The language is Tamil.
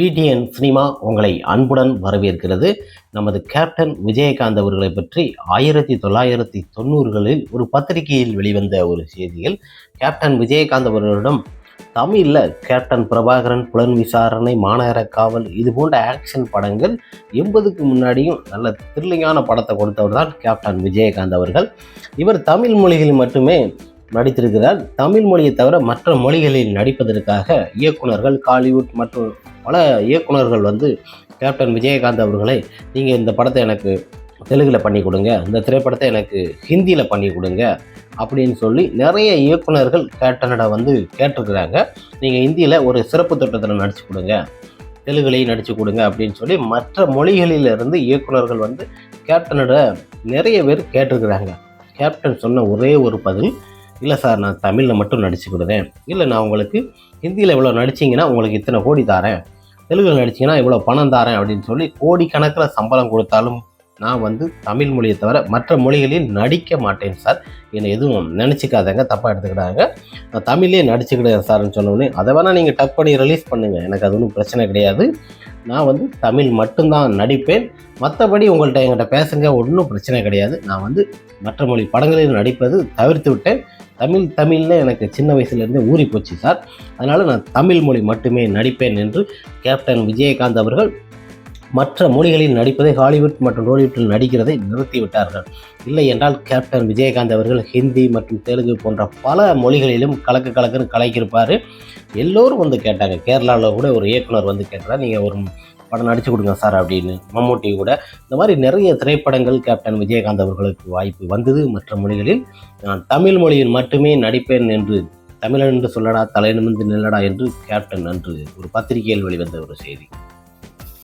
பிடிஎன் சினிமா உங்களை அன்புடன் வரவேற்கிறது. நமது கேப்டன் விஜயகாந்த் அவர்களை பற்றி ஆயிரத்தி தொள்ளாயிரத்தி தொண்ணூறுகளில் ஒரு பத்திரிகையில் வெளிவந்த ஒரு செய்தியில் கேப்டன் விஜயகாந்த் அவர்களிடம் தமிழில் கேப்டன் பிரபாகரன் புலன் விசாரணை மாநகர காவல் இது போன்ற ஆக்ஷன் படங்கள் எண்பதுக்கு முன்னாடியும் நல்ல த்ரில்லிங்கான படத்தை கொடுத்தவர் தான் கேப்டன் விஜயகாந்த் அவர்கள். இவர் தமிழ் மொழிகளில் மட்டுமே நடித்திருக்கிறார். தமிழ் மொழியை தவிர மற்ற மொழிகளில் நடிப்பதற்காக இயக்குனர்கள் காலிவுட் மற்றும் பல இயக்குனர்கள் வந்து கேப்டன் விஜயகாந்த் அவர்களை நீங்கள் இந்த படத்தை எனக்கு தெலுங்கில் பண்ணி கொடுங்க இந்த திரைப்படத்தை எனக்கு ஹிந்தியில் பண்ணி கொடுங்க அப்படின்னு சொல்லி நிறைய இயக்குனர்கள் கேப்டனிட வந்து கேட்டிருக்கிறாங்க. நீங்கள் ஹிந்தியில் ஒரு சிறப்பு திட்டத்தில் நடிச்சு கொடுங்க தெலுங்குலையும் நடிச்சு கொடுங்க அப்படின்னு சொல்லி மற்ற மொழிகளிலிருந்து இயக்குனர்கள் வந்து கேப்டனோட நிறைய பேர் கேட்டிருக்கிறாங்க. கேப்டன் சொன்ன ஒரே ஒரு பதில் இல்லை சார் நான் தமிழில் மட்டும் நடிச்சுக்கிடுவேன் இல்லை நான் உங்களுக்கு ஹிந்தியில் இவ்வளோ நடிச்சிங்கன்னா உங்களுக்கு இத்தனை கோடி தாரேன். தெலுங்கில் நடிச்சிங்கன்னா இவ்வளோ பணம் தாரேன் அப்படின்னு சொல்லி கோடிக்கணக்கில் சம்பளம் கொடுத்தாலும் நான் வந்து தமிழ் மொழியை தவிர மற்ற மொழிகளில் நடிக்க மாட்டேன் சார். என்னை எதுவும் நினச்சிக்காதங்க தப்பாக எடுத்துக்கிட்டாங்க நான் தமிழ்லேயே நடிச்சுக்கிட்டேன் சார்னு சொன்னோடனே அதை வேணால் நீங்கள் டக் பண்ணி ரிலீஸ் பண்ணுங்கள் எனக்கு அது ஒன்றும் பிரச்சனை கிடையாது. நான் வந்து தமிழ் மட்டும்தான் நடிப்பேன். மற்றபடி உங்கள்கிட்ட என்கிட்ட பேசுங்க ஒன்றும் பிரச்சனை கிடையாது. நான் வந்து மற்ற மொழி படங்களில் நடிப்பது தவிர்த்து விட்டேன். தமிழ் தமிழில் எனக்கு சின்ன வயசுலேருந்தே ஊறி போச்சு சார். அதனால் நான் தமிழ் மொழி மட்டுமே நடிப்பேன் என்று கேப்டன் விஜயகாந்த் அவர்கள் மற்ற மொழிகளில் நடிப்பதை ஹாலிவுட் மற்றும் டோலிவுட்டில் நடிக்கிறதை நிறுத்திவிட்டார்கள். இல்லை என்றால் கேப்டன் விஜயகாந்த் அவர்கள் ஹிந்தி மற்றும் தெலுங்கு போன்ற பல மொழிகளிலும் கலக்கு கலக்குன்னு கலக்கியிருப்பார் எல்லோரும் வந்து கேட்டாங்க. கேரளாவில் கூட ஒரு இயக்குனர் வந்து கேட்டார்? நீங்கள் ஒரு படம் நடிச்சு கொடுங்க சார் அப்படின்னு மம்மூட்டி கூட. இந்த மாதிரி நிறைய திரைப்படங்கள் கேப்டன் விஜயகாந்த் அவர்களுக்கு வாய்ப்பு வந்தது. மற்ற மொழிகளில் நான் தமிழ் மொழியில் மட்டுமே நடிப்பேன் என்று தமிழன் என்று சொல்லடா தலை நிமிர்ந்து நில்லடா என்று கேப்டன் அன்று ஒரு பத்திரிகையில் வெளிவந்த ஒரு செய்தி.